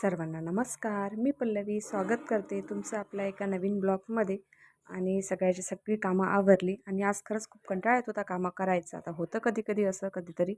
सर्वांना नमस्कार. मी पल्लवी. स्वागत करते तुमचं आपल्या एका नवीन ब्लॉगमध्ये. आणि सगळ्याची सगळी कामं आवरली आणि आज खरंच खूप कंटाळा येत होता कामं करायचं. आता होतं कधी कधी असं कधीतरी.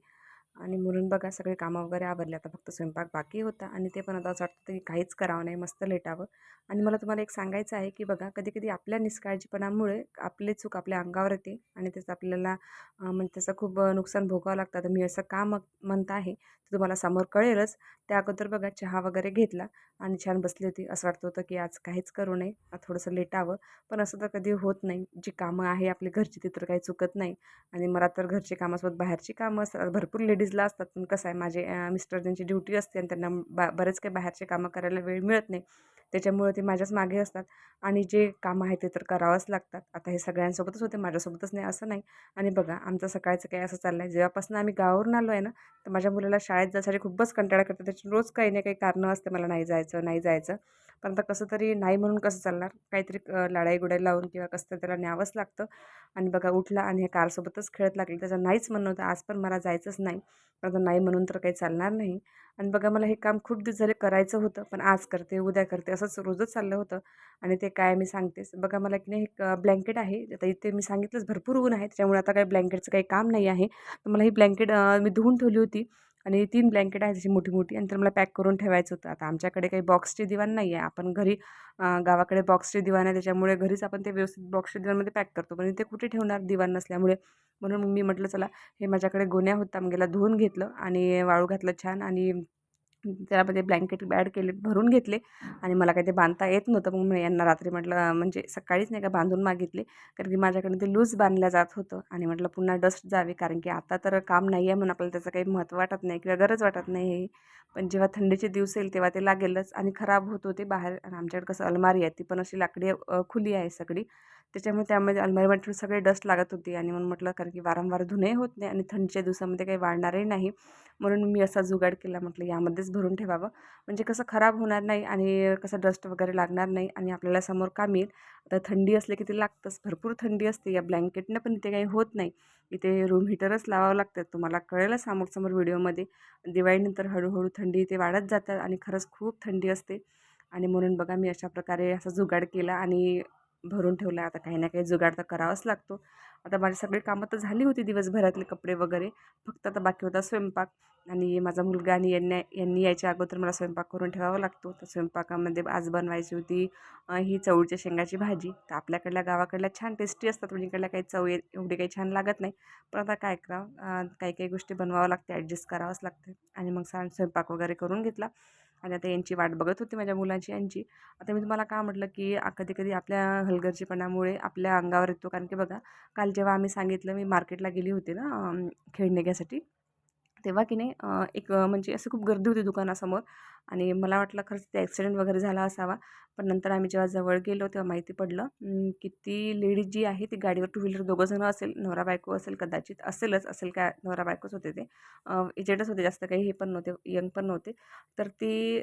आणि म्हणून बघा सगळे कामं वगैरे आवरली. आता फक्त स्वयंपाक बाकी होता आणि ते पण आता असं वाटतं की काहीच करावं नाही मस्त लेटावं. आणि मला तुम्हाला एक सांगायचं आहे की बघा कधी कधी आपल्या निष्काळजीपणामुळे आपली चूक आपल्या अंगावर येते आणि त्याचं आपल्याला म्हणजे त्याचं खूप नुकसान भोगावं लागतं. तर मी असं का मग म्हणत आहे ते तुम्हाला समोर कळेलच. त्या अगोदर बघा चहा वगैरे घेतला आणि छान बसली होती. असं वाटत होतं की आज काहीच करू नये थोडंसं लेटावं. पण असं तर कधी होत नाही. जी कामं आहे आपली घरची ती तर काही चुकत नाही. आणि मला तर घरची कामासोबत बाहेरची कामं असतात. भरपूर लेडीजला असतात. पण कसं आहे माझे मिस्टर त्यांची ड्युटी असते आणि त्यांना बा बरेच काही बाहेरचे कामं करायला वेळ मिळत नाही. त्याच्यामुळे ते माझ्याच मागे असतात. आणि जे कामं आहे ते तर करावंच लागतात. आता हे सगळ्यांसोबतच होते. माझ्यासोबतच नाही असं नाही. आणि बघा आमचं सकाळचं काही असं चाललं आहे जेव्हापासून आम्ही गावावरून आलो आहे ना तर माझ्या मुलाला शाळेत जायसाठी खूपच कंटाळा करतो त्याची रोज काही ना काही कारणं असते. मला नाही जायचं नाही जायचं. पण आता कसं तरी नाही म्हणून कसं चालणार? काहीतरी लढाई गुडाई लावून किंवा कसं तरी त्याला न्यावंच लागतं. आणि बघा उठला आणि हे कारसोबतच खेळत लागले. त्याचं नाहीच म्हणणं होतं. आज पण मला जायचंच नाही. पण आता नाही म्हणून तर काही चालणार नाही. आणि बघा मला हे काम खूप दिवस झाले करायचं होतं पण आज करते उद्या करते असंच रोजच चाललं होतं. आणि ते काय मी सांगतेच. बघा मला की नाही एक ब्लँकेट आहे. आता इथे मी सांगितलंच भरपूर ऊन आहे. त्याच्यामुळे आता काही ब्लँकेटचं काही काम नाही आहे. तर मला ही ब्लँकेट मी धुवून ठेवली होती. आणि तीन ब्लँकेट आहे अशी मोठी मोठी आणि तर मला पॅक करून ठेवायचं होतं. आता आमच्याकडे काही बॉक्सचे दिवाण नाही आहे. आपण घरी गावाकडे बॉक्सचे दिवाण आहे. त्याच्यामुळे घरीच आपण ते व्यवस्थित बॉक्सच्या दिवाणमध्ये पॅक करतो. पण ते कुठे ठेवणार दिवाण नसल्यामुळे? म्हणून मी म्हटलं चला हे माझ्याकडे गोण्या होता मग याला धुवून घेतलं आणि वाळू घातलं छान आणि त्यामध्ये म्हणजे ब्लँकेट बॅड केले भरून घेतले आणि मला काही ते बांधता येत नव्हतं. मग मी यांना रात्री म्हटलं म्हणजे सकाळीच नाही का बांधून मागितले कारण की माझ्याकडे ते लूज बांधलं जात होतं. आणि म्हटलं पुन्हा डस्ट जावे कारण की आता तर काम नाही आहे म्हणून आपल्याला त्याचं काही महत्त्व वाटत नाही किंवा गरज वाटत नाही हे. पण जेव्हा थंडीचे दिवस येईल तेव्हा ते लागेलच आणि खराब होत होते बाहेर. आणि आमच्याकडे कसं अलमारी आहे ती पण अशी लाकडी खुली आहे सगळी. त्याच्यामुळे त्यामध्ये अलमारीमध्ये सगळे डस्ट लागत होती आणि म्हणून म्हटलं कारण की वारंवार धुणे होत नाही आणि थंडीच्या दिवसामध्ये काही वाढणारही नाही. म्हणून मी असा जुगाड केला म्हटलं यामध्येच भरून ठेवावं. म्हणजे कसं खराब होणार नाही आणि कसं डस्ट वगैरे लागणार नाही आणि आपल्याला समोर काम येईल आता थंडी असले की ते लागतंच. भरपूर थंडी असते. या ब्लँकेटनं पण इथे काही होत नाही. इथे रूम हीटरच लावावं लागतं. तुम्हाला कळेलच समोर समोर व्हिडिओमध्ये. दिवाळीनंतर हळूहळू थंडी इथे वाढत जातात आणि खरंच खूप थंडी असते. आणि म्हणून बघा मी अशा प्रकारे असा जुगाड केला आणि भरून ठेवला आता काही ना काही जुगाड तर करावाच लागतो. आता माझी सगळी कामं तर झाली होती दिवसभरातले कपडे वगैरे फक्त आता बाकी होता स्वयंपाक. आणि माझा मुलगा आणि यांनी यांनी यायच्या अगोदर मला स्वयंपाक करून ठेवावा लागतो. तर स्वयंपाकामध्ये आज बनवायची होती ही चवळीच्या शेंगाची भाजी. तर आपल्याकडल्या गावाकडल्या छान टेस्टी असतात म्हणजे इकडल्या काही चव एवढी काही छान लागत नाही. पण आता काय करावं काही काही गोष्टी बनवावं लागते ॲडजस्ट करावंच लागते. आणि मग सांग स्वयंपाक वगैरे करून घेतला. आणि आता यांची वाट बघत होती माझ्या मुलांची यांची. आता मी तुम्हाला का म्हटलं की कधी कधी आपल्या हलगर्जीपणामुळे आपल्या अंगावर येतो. कारण की बघा काल जेव्हा आम्ही सांगितलं मी मार्केटला गेली होती ना खेळणे घ्यासाठी तेव्हा की नाही एक म्हणजे असं खूप गर्दी होती दुकानासमोर आणि मला वाटलं खरंच ते ॲक्सिडेंट वगैरे झाला असावा. पण नंतर आम्ही जेव्हा जवळ गेलो तेव्हा माहिती पडलं की ती लेडीज जी आहे ती गाडीवर टू व्हीलर दोघंजणं असेल नवरा बायको असेल कदाचित असेलच असेल काय नवरा बायकोच होते ते. एजेडच होते जास्त काही हे पण नव्हते यंग पण नव्हते. तर ती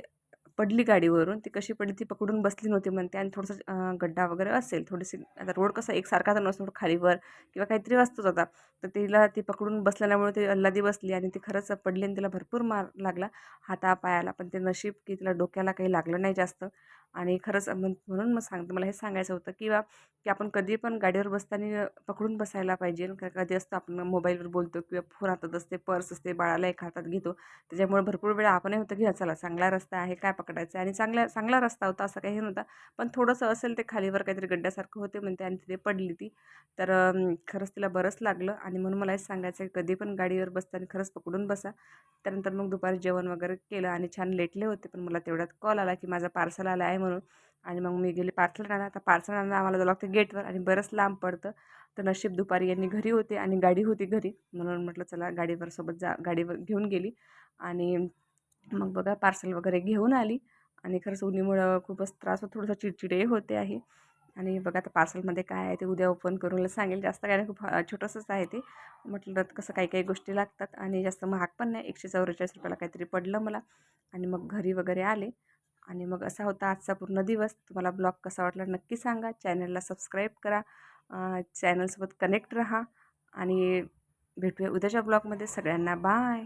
पडली गाडीवरून ती कशी पडली ती पकडून बसली नव्हती म्हणते आणि थोडंसं गड्डा वगैरे असेल थोडीशी आता रोड कसा एकसारखा तर नसतो थोडं खालीवर किंवा काहीतरी असतोच आता. तर तिला ती पकडून बसल्यामुळे ती अल्लादी बसली आणि ती खरंच पडली आणि तिला भरपूर मार लागला हाता पायाला पण ते नशीब की तिला डोक्याला काही लागलं नाही जास्त. आणि खरंच म्हणून मग सांगते मला हे सांगायचं होतं किंवा की आपण कधी पण गाडीवर बसताना पकडून बसायला पाहिजे. कधी असतं आपण मोबाईलवर बोलतो किंवा फोन हातात असते पर्स असते बाळाला एक हातात घेतो. त्याच्यामुळे भरपूर वेळा आपणही होतं की चला चांगला रस्ता आहे काय पकडायचं? आणि चांगला चांगला रस्ता होता असं काही हे नव्हता. पण थोडंसं असेल ते खालीवर काहीतरी गड्ड्यासारखं होते म्हणते आणि तिथे पडली ती. तर खरंच तिला बरंच लागलं. आणि म्हणून मला हे सांगायचं आहे कधी पण गाडीवर बसताना खरंच पकडून बसा. त्यानंतर मग दुपारी जेवण वगैरे केलं आणि छान लेटले होते पण मला तेवढ्यात कॉल आला की माझा पार्सल आला आहे म्हणून. आणि मग मी गेले पार्सल आणायला आता पार्सल आणायला आम्हाला जावं लागतं गेटवर आणि बरंच लांब पडतं. तर नशीब दुपारी यांनी घरी होते आणि गाडी होती घरी. म्हणून म्हटलं चला गाडीवर सोबत जा गाडीवर घेऊन गेली. आणि मग बघा पार्सल वगैरे घेऊन आली. आणि खरंच उन्हीमुळं खूपच त्रास होतो थोडंसं चिडचिडे होते आहे. आणि बघा आता पार्सलमध्ये काय आहे ते उद्या ओपन करून सांगेल. जास्त काय नाही खूप छोटंसंच आहे ते. म्हटलं तर कसं काही काही गोष्टी लागतात आणि जास्त महाग पण नाही. एकशे चौवेचाळीस रुपयाला काहीतरी पडलं मला. आणि मग घरी वगैरे आले. आणि मग असा होता आजचा पूर्ण दिवस. तुम्हाला ब्लॉग कसा वाटला नक्की सांगा. चॅनलला सबस्क्राईब करा. चॅनलसोबत कनेक्ट राहा. आणि भेटूया उद्याच्या ब्लॉगमध्ये. सगळ्यांना बाय.